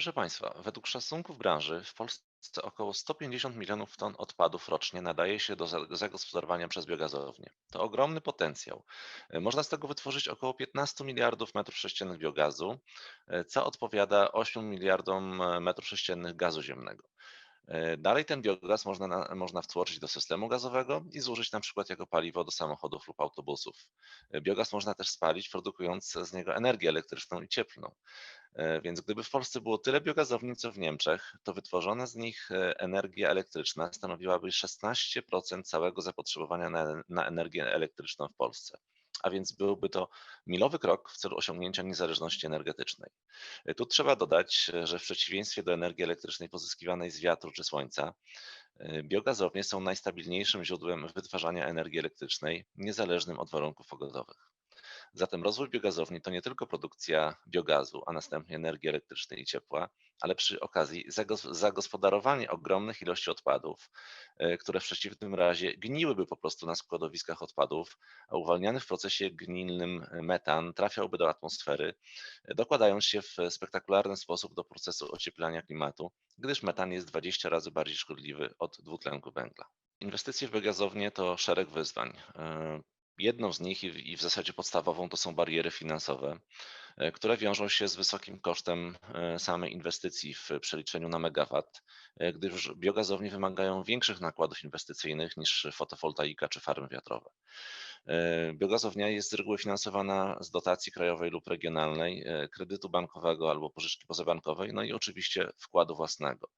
Proszę Państwa, według szacunków branży w Polsce około 150 milionów ton odpadów rocznie nadaje się do za- zagospodarowania przez biogazownie. To ogromny potencjał. E, Można z tego wytworzyć około 15 miliardów metrów sześciennych biogazu, e, co odpowiada 8 miliardom e, metrów sześciennych gazu ziemnego. E, Dalej ten biogaz można, na, można wtłoczyć do systemu gazowego i zużyć na przykład jako paliwo do samochodów lub autobusów. E, Biogaz można też spalić, produkując z niego energię elektryczną i cieplną. E, Więc gdyby w Polsce było tyle biogazowni co w Niemczech, to wytworzona z nich energia elektryczna stanowiłaby 16% całego zapotrzebowania na, na energię elektryczną w Polsce. A więc byłby to milowy krok w celu osiągnięcia niezależności energetycznej. E, Tu trzeba dodać, że w przeciwieństwie do energii elektrycznej pozyskiwanej z wiatru czy słońca, e, biogazownie są najstabilniejszym źródłem wytwarzania energii elektrycznej, niezależnym od warunków pogodowych. Zatem rozwój biogazowni to nie tylko produkcja biogazu, a następnie energii elektrycznej i ciepła, ale przy okazji zagos- zagospodarowanie ogromnych ilości odpadów, e, które w przeciwnym razie gniłyby po prostu na składowiskach odpadów, a uwalniany w procesie gnilnym metan trafiałby do atmosfery, e, dokładając się w spektakularny sposób do procesu ocieplania klimatu, gdyż metan jest 20 razy bardziej szkodliwy od dwutlenku węgla. Inwestycje w biogazownie to szereg wyzwań. Jedną z nich i w zasadzie podstawową to są bariery finansowe, e, które wiążą się z wysokim kosztem e, samej inwestycji w przeliczeniu na megawatt, e, gdyż biogazownie wymagają większych nakładów inwestycyjnych niż fotowoltaika czy farmy wiatrowe. E, Biogazownia jest z reguły finansowana z dotacji krajowej lub regionalnej, e, kredytu bankowego albo pożyczki pozabankowej, no i oczywiście wkładu własnego.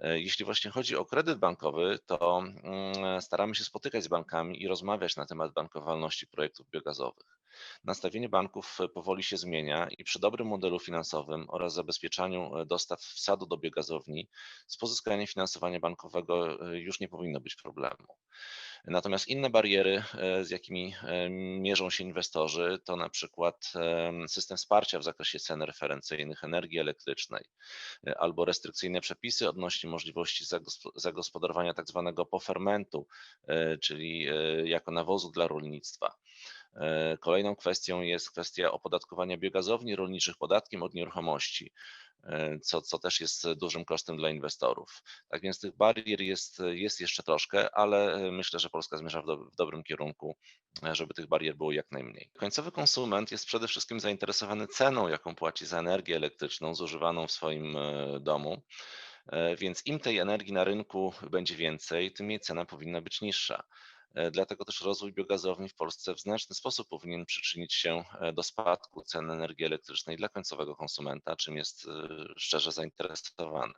E, Jeśli właśnie chodzi o kredyt bankowy, to mm, staramy się spotykać z bankami i rozmawiać na temat bankowalności projektów biogazowych. Nastawienie banków powoli się zmienia i przy dobrym modelu finansowym oraz zabezpieczaniu dostaw wsadu do biogazowni z pozyskaniem finansowania bankowego już nie powinno być problemu. Natomiast inne bariery, e, z jakimi mierzą się inwestorzy, to na przykład em, system wsparcia w zakresie cen referencyjnych energii elektrycznej e, albo restrykcyjne przepisy odnośnie możliwości zagospo- zagospodarowania tak zwanego pofermentu, e, czyli jako nawozu dla rolnictwa. Kolejną kwestią jest kwestia opodatkowania biogazowni rolniczych podatkiem od nieruchomości, co, co też jest dużym kosztem dla inwestorów. Tak więc tych barier jest, jest jeszcze troszkę, ale e, myślę, że Polska zmierza w, do, w dobrym kierunku, e, żeby tych barier było jak najmniej. Końcowy konsument jest przede wszystkim zainteresowany ceną, jaką płaci za energię elektryczną zużywaną w swoim e, domu. E, Więc im tej energii na rynku będzie więcej, tym jej cena powinna być niższa. E, Dlatego też rozwój biogazowni w Polsce w znaczny sposób powinien przyczynić się e, do spadku cen energii elektrycznej dla końcowego konsumenta, czym jest e, szczerze zainteresowany.